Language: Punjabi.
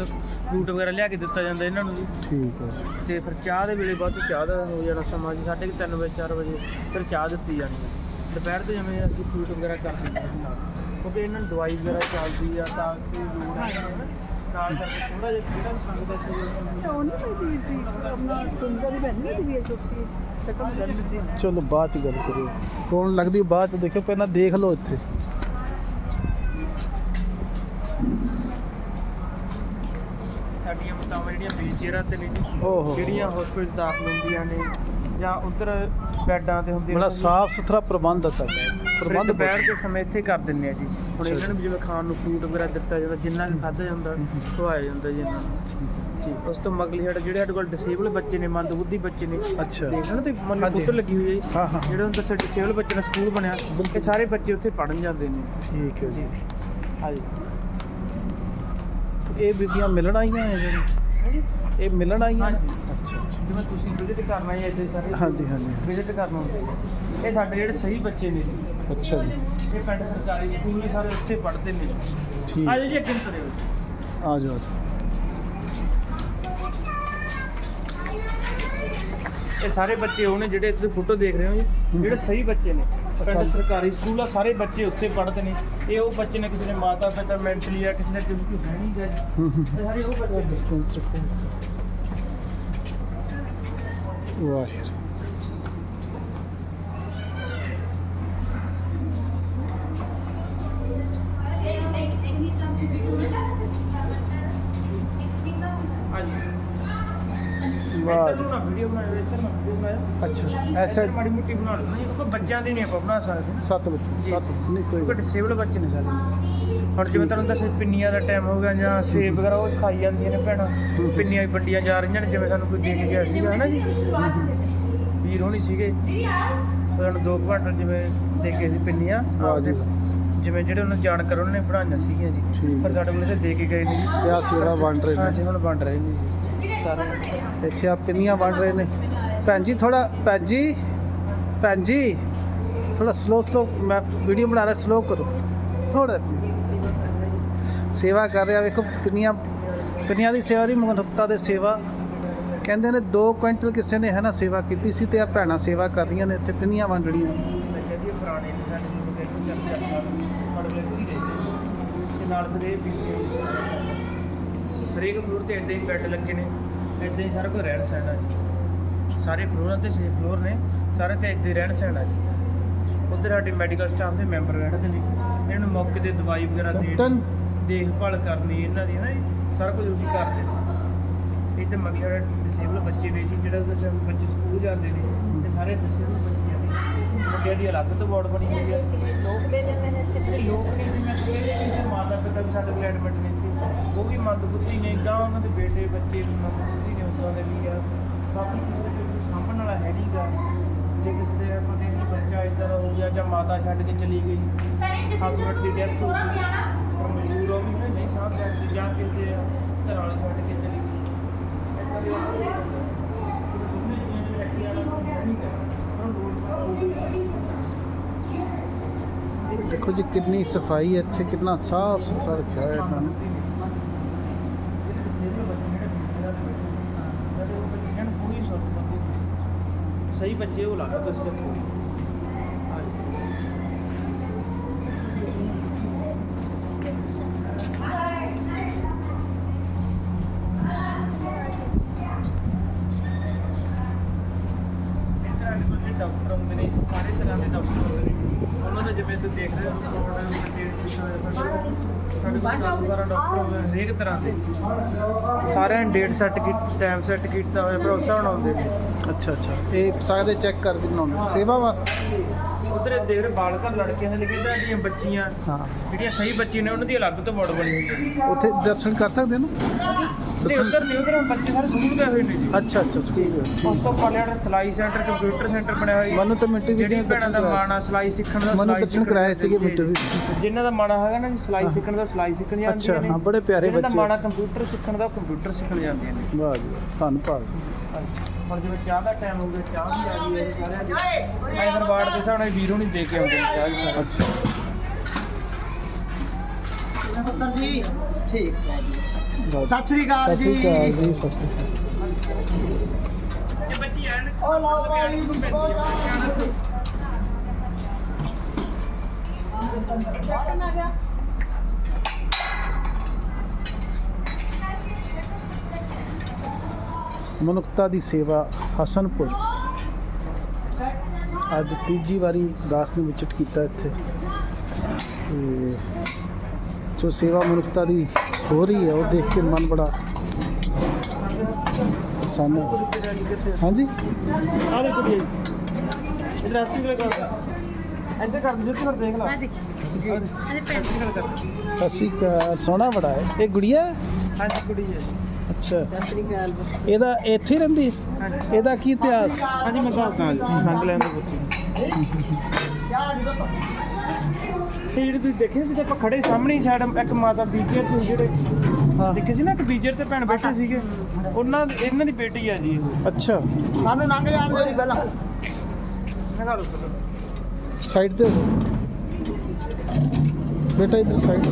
ਦੁੱਧ ਫਰੂਟ ਵਗੈਰਾ ਲਿਆ ਕੇ ਦਿੱਤਾ ਜਾਂਦਾ ਇਹਨਾਂ ਨੂੰ ਜੀ। ਠੀਕ ਹੈ। ਤੇ ਫਿਰ ਚਾਹ ਦੇ ਵੇਲੇ ਬਾਅਦ 'ਚ ਚਾਹ ਦਾ ਹੋ ਜਾਣਾ ਸਮਾਂ ਜੀ ਸਾਢੇ ਕੁ ਤਿੰਨ ਵਜੇ 4 ਵਜੇ ਫਿਰ ਚਾਹ ਦਿੱਤੀ ਜਾਣੀ ਹੈ। ਦੁਪਹਿਰ ਦੇ ਜਿਵੇਂ ਅਸੀਂ ਫਰੂਟ ਵਗੈਰਾ ਕਰ ਦਿੰਦੇ ਹਾਂ ਨਾਲ। ਕਿਉਂਕਿ ਇਹਨਾਂ ਨੂੰ ਦਵਾਈ ਵਗੈਰਾ ਚੱਲਦੀ ਆ ਤਾਂ ਕੋਈ ਲੋੜ ਹੈ ਨਾ ਨਾਲ ਕਰਕੇ ਥੋੜਾ ਜਿਹਾ ਜਿਹੜਾ ਵੀ ਸੰਗਦਾ ਸੀ ਉਹ ਨਹੀਂ ਕੋਈ ਵੀਰ ਜੀ ਆਪਣਾ ਸੁੰਦਰ ਹੀ ਦੀ ਵੀਰ ਚੁੱਕੀ ਸ਼ਕਲ ਗੱਲ ਦਿੱਤੀ ਚਲੋ ਬਾਅਦ ਚ ਗੱਲ ਕਰਿਓ ਕੌਣ ਲੱਗਦੀ ਬਾਅਦ ਚ ਦੇਖੋ ਪਹਿਲਾਂ ਦੇਖ ਲਓ ਇੱਥੇ। ਮਤਾਵਾਂ ਜਿਹੜੀਆਂ ਵੀਲਚੇਅਰਾਂ ਤੇ ਨੇ ਜੀ ਓਹੋ। ਜਿਹੜੀਆਂ ਹਸਪੀਟਲ ਦਾਖਲ ਹੁੰਦੀਆਂ ਨੇ ਜਾਂ ਉਧਰ ਬੈੱਡਾਂ ਤੇ ਹੁੰਦੀਆਂ ਬੜਾ ਨੇ, ਸਾਫ਼ ਸੁਥਰਾ ਪ੍ਰਬੰਧ ਤੁਹਾਡਾ ਫਿਰ ਪ੍ਰਬੰਧ ਦੁਪਹਿਰ ਦੇ ਸਮੇਂ ਇੱਥੇ ਕਰ ਦਿੰਦੇ ਆ ਜੀ। ਹੁਣ ਅੱਛਾ। ਇਹਨਾਂ ਨੂੰ ਵੀ ਜਿਵੇਂ ਖਾਣ ਨੂੰ ਫਰੂਟ ਵਗੈਰਾ ਦਿੱਤਾ ਜਾਂਦਾ ਜਿੰਨਾ ਵੀ ਖਾਧਾ ਜਾਂਦਾ ਖਵਾਇਆ ਜਾਂਦਾ ਜੀ ਇਹਨਾਂ ਨੂੰ। ਜੀ ਉਸ ਤੋਂ ਮਗਲੀ ਸਾਡੇ ਜਿਹੜੇ ਸਾਡੇ ਕੋਲ ਡਿਸੇਬਲ ਬੱਚੇ ਨੇ ਮੰਦਬੁੱਧੀ ਬੱਚੇ ਨੇ ਅੱਛਾ। ਦੇਖ ਲਓ ਤੇ ਮਨ ਹਾਂਜੀ। ਫੋਟੋ ਲੱਗੀ ਹੋਈ ਹੈ ਜੀ। ਹਾਂ ਹਾਂ। ਜਿਹੜੇ ਹੁਣ ਦੱਸਿਆ ਡਿਸੇਬਲ ਬੱਚੇ ਦਾ ਸਕੂਲ ਬਣਿਆ ਇਹ ਸਾਰੇ ਬੱਚੇ ਉੱਥੇ ਪੜਨ ਜਾਂਦੇ ਨੇ। ਠੀਕ ਹੈ ਜੀ। ਹਾਂਜੀ। ਇਹ ਬੀਬੀਆਂ ਮਿਲਣ ਆਈਆਂ ਹੈ ਜਿਹੜੀ ਇਹ ਮਿਲਣ ਆਈਆਂ? ਹਾਂਜੀ। ਅੱਛਾ ਅੱਛਾ। ਜਿਵੇਂ ਤੁਸੀਂ ਵਿਜ਼ਿਟ ਕਰਨਾ ਹੈ ਇੱਥੇ ਸਾਰੇ ਹਾਂਜੀ ਹਾਂਜੀ ਵਿਜ਼ਿਟ ਕਰਨਾ ਹੁੰਦਾ ਇਹ ਸਾਡੇ ਜਿਹੜੇ ਸਹੀ ਬੱਚੇ ਨੇ। ਜੀ ਅੱਛਾ ਜੀ। ਇਹ ਪਿੰਡ ਸਰਕਾਰੀ ਸਕੂਲ ਨੇ ਸਾਰੇ ਉੱਥੇ ਪੜ੍ਹਦੇ ਨੇ। ਠੀਕ। ਆ ਜਾਓ ਜੀ ਅੱਗੇ ਨੂੰ ਤੁਰਿਓ। ਆ ਜਾਓ। ਇਹ ਸਾਰੇ ਬੱਚੇ ਉਹ ਨੇ ਜਿਹੜੇ ਤੁਸੀਂ ਫੋਟੋ ਦੇਖ ਰਹੇ ਹੋ ਜੀ। ਜਿਹੜੇ ਸਹੀ ਬੱਚੇ ਨੇ। ਪਿੰਡ। ਸਰਕਾਰੀ ਸਕੂਲ ਆ ਸਾਰੇ ਬੱਚੇ ਉੱਥੇ ਪੜ੍ਹਦੇ ਨੇ। ਇਹ ਉਹ ਬੱਚੇ ਨੇ ਕਿਸੇ ਨੇ ਮਾਤਾ ਪਿਤਾ ਮੈਂਟਲੀ ਆ ਕਿਸੇ ਨੇ ਕਿਸੇ ਕੋਈ ਹੈ ਨਹੀਂ ਗਾ ਜੀ। ਇਹ ਸਾਰੇ ਉਹ ਬੱਚੇ ਨੇ। ਡਿਸਟੈਂਸ ਰੱਖੋ। ਵਾਹਿਗੁਰੂ। ਹਾਂਜੀ। ਵਾਹ। ਇੱਧਰ ਜੀ। ਨੂੰ ਨਾ ਵੀਡੀਓ ਬਣਾਇਓ ਇੱਧਰ ਨਾ ਵੀਡੀਓ ਬਣਾਇਓ। ਅੱਛਾ ਐਸਾ ਇੱਧਰ ਮਾੜੀ ਮੁੱਟੀ ਬਣਾ ਲਓ ਨਹੀਂ ਉਹ ਬੱਚਿਆਂ ਦੀ ਨਹੀਂ ਆਪਾਂ ਬਣਾ ਸਕਦੇ ਸੱਤ ਬੱਚੇ ਸੱਤ ਨਹੀਂ ਕੋਈ ਕਿਉਂਕਿ ਡਿਸੇਬਲ ਬੱਚੇ ਨੇ ਸਾਰੇ। ਹੁਣ ਜਿਵੇਂ ਤੁਹਾਨੂੰ ਦੱਸਿਆ ਪਿੰਨੀਆਂ ਦਾ ਟਾਈਮ ਹੋ ਗਿਆ ਜਾਂ ਸੇਬ ਵਗੈਰਾ ਉਹ ਖਾਈ ਜਾਂਦੀਆਂ ਨੇ ਭੈਣਾਂ। ਪਿੰਨੀਆਂ ਵੀ ਵੰਡੀਆਂ ਜਾ ਰਹੀਆਂ ਨੇ ਜਿਵੇਂ ਸਾਨੂੰ ਕੋਈ ਦੇ ਕੇ ਗਿਆ ਸੀਗਾ ਹਨਾ ਜੀ? ਵੀਰ ਹੋਣੀ ਸੀਗੇ। ਉਹਨਾਂ ਨੂੰ ਦੋ ਕੁਆਂਟਲ ਜਿਵੇਂ ਦੇ ਕੇ ਸੀ ਪਿੰਨੀਆਂ। ਵਾਹ ਜੀ ਆਪਦੇ ਜਿਵੇਂ ਜਿਹੜੇ ਉਹਨਾਂ ਜਾਣਕਾਰ ਉਹਨਾਂ ਨੇ ਬਣਾਈਆਂ ਸੀਗੀਆਂ ਜੀ। ਠੀਕ ਪਰ ਸਾਡੇ ਕੋਲ ਦੇ ਕੇ ਗਏ ਨੇ ਜੀ ਕਿਆ ਸੇਵਾ ਵੰਡ ਰਹੇ ਹਾਂਜੀ ਨੇ ਹੁਣ ਵੰਡ ਰਹੇ ਨੇ ਜੀ। ਸਾਰੇ। ਇੱਥੇ ਆ ਪਿੰਨੀਆਂ ਵੰਡ ਰਹੇ ਨੇ। ਭੈਣ ਜੀ ਥੋੜਾ ਭੈਣ ਜੀ ਭੈਣ ਜੀ ਥੋੜਾ ਸਲੋ ਸਲੋ ਮੈਂ ਵੀਡੀਓ ਬਣਾ ਰਿਹਾ ਸਲੋ ਕਰੋ। ਥੋੜਾ ਸੇਵਾ ਕਰ ਰਿਹਾ, ਵੇਖੋ ਪਿੰਨੀਆਂ ਪਿੰਨੀਆਂ ਦੀ ਸੇਵਾ ਦੀ ਮਨੁੱਖਤਾ ਦੇ ਸੇਵਾ। ਕਹਿੰਦੇ ਨੇ 2 ਕੁਇੰਟਲ ਕਿਸੇ ਨੇ ਹੈ ਨਾ ਸੇਵਾ ਕੀਤੀ ਸੀ ਤੇ ਆ ਭੈਣਾਂ ਸੇਵਾ ਕਰ ਰਹੀਆਂ ਨੇ, ਇੱਥੇ ਪਿੰਨੀਆਂ ਵੰਡ ਨਾਲ ਫਿਰ ਵੀ ਹਰੇਕ ਫਲੋਰ ਤੇ ਇੱਦਾਂ ਹੀ ਬੈੱਡ ਲੱਗੇ ਨੇ ਇੱਦਾਂ ਹੀ ਸਾਰਾ ਕੋਈ ਰਹਿਣ ਸਹਿਣ ਆ ਜੀ। ਸਾਰੇ ਫਲੋਰਾਂ ਤੇ ਛੇ ਫਲੋਰ ਨੇ ਸਾਰੇ ਤੇ ਇੱਦਾਂ ਹੀ ਰਹਿਣ ਸਹਿਣ ਆ ਜੀ। ਉੱਧਰ ਸਾਡੇ ਮੈਡੀਕਲ ਸਟਾਫ ਦੇ ਮੈਂਬਰ ਰਹਿੰਦੇ ਨੇ ਇਹਨਾਂ ਨੂੰ ਮੌਕੇ ਤੇ ਦਵਾਈ ਵਗੈਰਾ ਦੇਣੀ ਕੈਪਟਨ? ਦੇਖਭਾਲ ਕਰਨੀ ਇਹਨਾਂ ਦੀ ਹੈ ਸਾਰਾ ਕੁਝ ਉਹੀ ਕਰਦੇ ਨੇ। ਇੱਥੇ ਮਗਰ ਡਿਸੇਬਲ ਬੱਚੇ ਨੇ ਜੀ ਜਿਹੜਾ ਬੱਚੇ ਸਕੂਲ ਜਾਂਦੇ ਨੇ ਇਹ ਸਾਰੇ ਡਿਸੇਬਲ ਬੱਚੇ ਮੁੰਡਿਆਂ ਦੀ ਅਲੱਗ ਤੋਂ ਵਾਰਡ ਬਣੀ ਹੋਈ ਹੈ। ਲੋਕ ਦੇ ਜਾਂਦੇ ਨੇ ਇਹ ਲੋਕ ਨੇ ਜਿਵੇਂ ਕਹਿੰਦੇ ਕਿ ਮਾਤਾ ਪਿਤਾ ਵੀ ਸਾਡੇ ਕੋਲ ਐਡਮਿਟ ਨੇ ਇੱਥੇ ਉਹ ਵੀ ਮੰਦਬੁੱਧੀ ਨੇ ਗਾਂ ਉਹਨਾਂ ਦੇ ਬੇਟੇ ਬੱਚੇ ਵੀ ਮੰਦਬੁੱਧੀ ਨੇ ਉਦਾਂ ਦੇ ਵੀ ਆ। ਬਾਕੀ ਕਿਸੇ ਦੇ ਕੋਈ ਸਾਂਭਣ ਵਾਲਾ ਹੈ ਨਹੀਂਗਾ ਜੇ ਕਿਸੇ ਦੇ ਆਪਾਂ ਦੇ ਬੱਚਾ ਇੱਦਾਂ ਦਾ ਹੋ ਗਿਆ ਜਾਂ ਮਾਤਾ ਛੱਡ ਕੇ ਚਲੀ ਗਈ। ਹਸਬੰਡ ਦੀ ਡੈਥ ਹੋ ਗਈ। ਪਰ ਮਜ਼ਦੂਰ ਉਹ ਵੀ ਨਹੀਂ ਸਾਂਭ ਸਕਦੇ ਜਾਂ ਕਿਤੇ ਘਰ ਵਾਲੇ ਛੱਡ ਕੇ ਚਲੀ ਗਈ। ਦੇ ਉਹ ਦੋਨੇ ਜੀਆਂ ਦੇ ਰੱਖੀ ਵਾਲਾ ਹੈ ਨਹੀਂ ਗਾ ਉਹਨਾਂ ਨੂੰ ਲੋੜ ਦੇਖੋ ਜੀ ਕਿੰਨੀ ਸਫ਼ਾਈ ਹੈ ਇੱਥੇ, ਕਿੰਨਾ ਸਾਫ਼ ਸੁਥਰਾ ਰੱਖਿਆ ਹੋਇਆ ਇਹਨਾਂ ਨੇ। ਸਹੀ ਬੱਚੇ ਉਹ ਲਾਣਾ ਤੁਸੀਂ ਦੇਖੋ। ਨੇ ਉਹਨਾਂ ਦਾ ਜਿਵੇਂ ਤੁਸੀਂ ਦੇਖ ਰਹੇ ਹੋ ਤੁਹਾਡਾ ਡੇਟ ਲਿਖਿਆ ਹੋਇਆ ਸਾਡੇ ਸਾਡੇ ਕੋਲ ਕਾਰੋਬਾਰ ਡਾਕਟਰ ਹੁੰਦੇ ਨੇ ਹਰੇਕ ਤਰ੍ਹਾਂ ਦੇ। ਸਾਰਿਆਂ ਨੇ ਡੇਟ ਸੈੱਟ ਕੀਤੀ ਟਾਈਮ ਸੈੱਟ ਕੀਤਾ ਹੋਇਆ ਭਰੋਸਾ ਬਣਾਉਂਦੇ ਨੇ। ਅੱਛਾ ਅੱਛਾ। ਇਹ ਸਾਰੇ ਚੈੱਕ ਕਰਕੇ ਬਣਾਉਣੇ ਸੇਵਾ ਵਾ? ਉਧਰ ਦੇਖ ਰਹੇ ਬਾਲ ਘਰ ਲੜਕੀਆਂ ਦੇ ਲਿਖੇ ਜਿਹੜੀਆਂ ਬੱਚੀਆਂ ਹਾਂ। ਜਿਹੜੀਆਂ ਸਹੀ ਬੱਚੀ ਨੇ ਉਹਨਾਂ ਦੀ ਅਲੱਗ ਤੋਂ ਬੋਰਡ ਬਣੀ ਉੱਥੇ ਦਰਸ਼ਨ ਕਰ ਸਕਦੇ ਨਾ? ਤੇ ਉਧਰ ਨਹੀਂ ਉਧਰ ਬੱਚੇ ਸਾਰੇ ਸਕੂਲ ਗਏ ਹੋਏ ਨੇ ਜੀ। ਅੱਛਾ ਅੱਛਾ ਸਕੂਲ ਉਸ ਤੋਂ ਪਹਿਲੇ ਜਿਹੜਾ ਸਲਾਈ ਸੈਂਟਰ ਕੰਪਿਊਟਰ ਸੈਂਟਰ ਬਣਿਆ ਹੋਇਆ ਜੀ। ਮਨੂੰ ਤਾਂ ਮਿੰਟੂ ਵੀ ਜਿਹੜੀਆਂ ਭੈਣਾਂ ਦਾ ਮਾਣਾ ਸਲਾਈ ਸਿੱਖਣ ਦਾ ਮਨੂੰ ਸਿਲਾਈ ਦਰਸ਼ਨ ਸਿੱਖਣ ਕਰਾਏ ਦਾ ਸੀਗੇ ਮਿੰਟੂ ਵੀ ਜਿਨ੍ਹਾਂ ਦਾ ਮਾਣਾ ਹੈਗਾ ਨਾ ਜੀ ਸਲਾਈ। ਸਿੱਖਣ ਦਾ ਸਲਾਈ ਸਿੱਖਣ ਜਾਂਦੀਆਂ ਅੱਛਾ ਨੇ। ਹਾਂ ਬੜੇ ਪਿਆਰੇ ਬੱਚੇ ਮਾਣਾ ਕੰਪਿਊਟਰ ਸਿੱਖਣ ਦਾ ਕੰਪਿਊਟਰ ਸਿੱਖਣ ਜਾਂਦੀਆਂ ਨੇ। ਵਾਹ ਜੀ ਧੰਨਵਾਦ ਹੁਣ ਜਿਵੇਂ ਚਾਹ ਦਾ ਟਾਈਮ ਹੋ ਗਿਆ ਚਾਹ ਵੀ ਆ ਗਈ ਹੈ ਸਾਰਿਆਂ ਦੀ। ਆਈਦਰ ਵਾਰਡ ਦੇ ਨਾਲ ਵੀਰੋ ਨਹੀਂ ਦੇ ਕੇ ਆਉਂਦੇ ਚਾਹ। ਅੱਛਾ। ਪੁੱਤਰ ਜੀ। ਠੀਕ ਹੈ ਜੀ ਲਓ ਜੀ। ਸਤਿ ਸ੍ਰੀ ਅਕਾਲ ਸਤਿ ਜੀ। ਸ਼੍ਰੀ ਅਕਾਲ ਜੀ ਸਤਿ ਸ਼੍ਰੀ ਅਕਾਲ। ਇਹ ਬੱਚੀ ਆਣ ਉਹ ਲਓ ਭਾਈ ਮਨੁੱਖਤਾ ਦੀ ਸੇਵਾ ਹਸਨਪੁਰ। ਅੱਜ ਤੀਜੀ ਵਾਰੀ ਦਾਸ ਨੇ ਵਿਜ਼ਿਟ ਕੀਤਾ ਇੱਥੇ। ਤੇ ਜੋ ਸੇਵਾ ਮਨੁੱਖਤਾ ਦੀ ਹੋ ਰਹੀ ਹੈ ਉਹ ਦੇਖ ਕੇ ਮਨ ਬੜਾ ਸਾਨੂੰ ਹਾਂਜੀ? ਆ ਦੇਖੋ ਜੀ। ਇਧਰ ਆਸੀ ਵਾਲਾ ਕਰ ਇੱਧਰ ਕਰ ਜਿੱਥੇ ਕਰ ਦੇਖ ਲਾ। ਅਕਾਲ ਸੋਹਣਾ ਬੜਾ ਹੈ। ਇਹ ਗੁੜੀਆ? ਹਾਂਜੀ ਹੈ। ਅੱਛਾ। ਸ੍ਰੀ ਅਕਾਲ। ਇਹਦਾ ਇੱਥੇ ਹੀ ਰਹਿੰਦੀ ਇਹਦਾ ਕੀ ਇਤਿਹਾਸ? ਹਾਂਜੀ ਮੈਂ ਦੱਸਦਾ ਜੀ। ਸੰਗ ਲੈਣ ਦੇ ਬੱਚੇ ਇਹ ਜਿਹੜੇ ਤੁਸੀਂ ਦੇਖੇ ਸੀ ਆਪਾਂ ਖੜੇ ਸਾਹਮਣੇ ਹੀ ਸਾਈਡ ਇੱਕ ਮਾਤਾ ਬੀਜਰ ਤੋਂ ਜਿਹੜੇ ਦੇਖੇ ਸੀ ਨਾ ਇੱਕ ਬੀਜਰ ਤੇ ਭੈਣ ਬੈਠੇ ਸੀਗੇ ਉਹਨਾਂ ਇਹਨਾਂ ਦੀ ਬੇਟੀ ਆ ਜੀ ਇਹ। ਅੱਛਾ। ਸਾਨੂੰ ਲੰਘ ਜਾਣ ਪਹਿਲਾਂ। ਲਗਾ ਲਓ ਸਾਈਡ ਤੇ। ਬੇਟਾ ਇਧਰ ਸਾਈਡ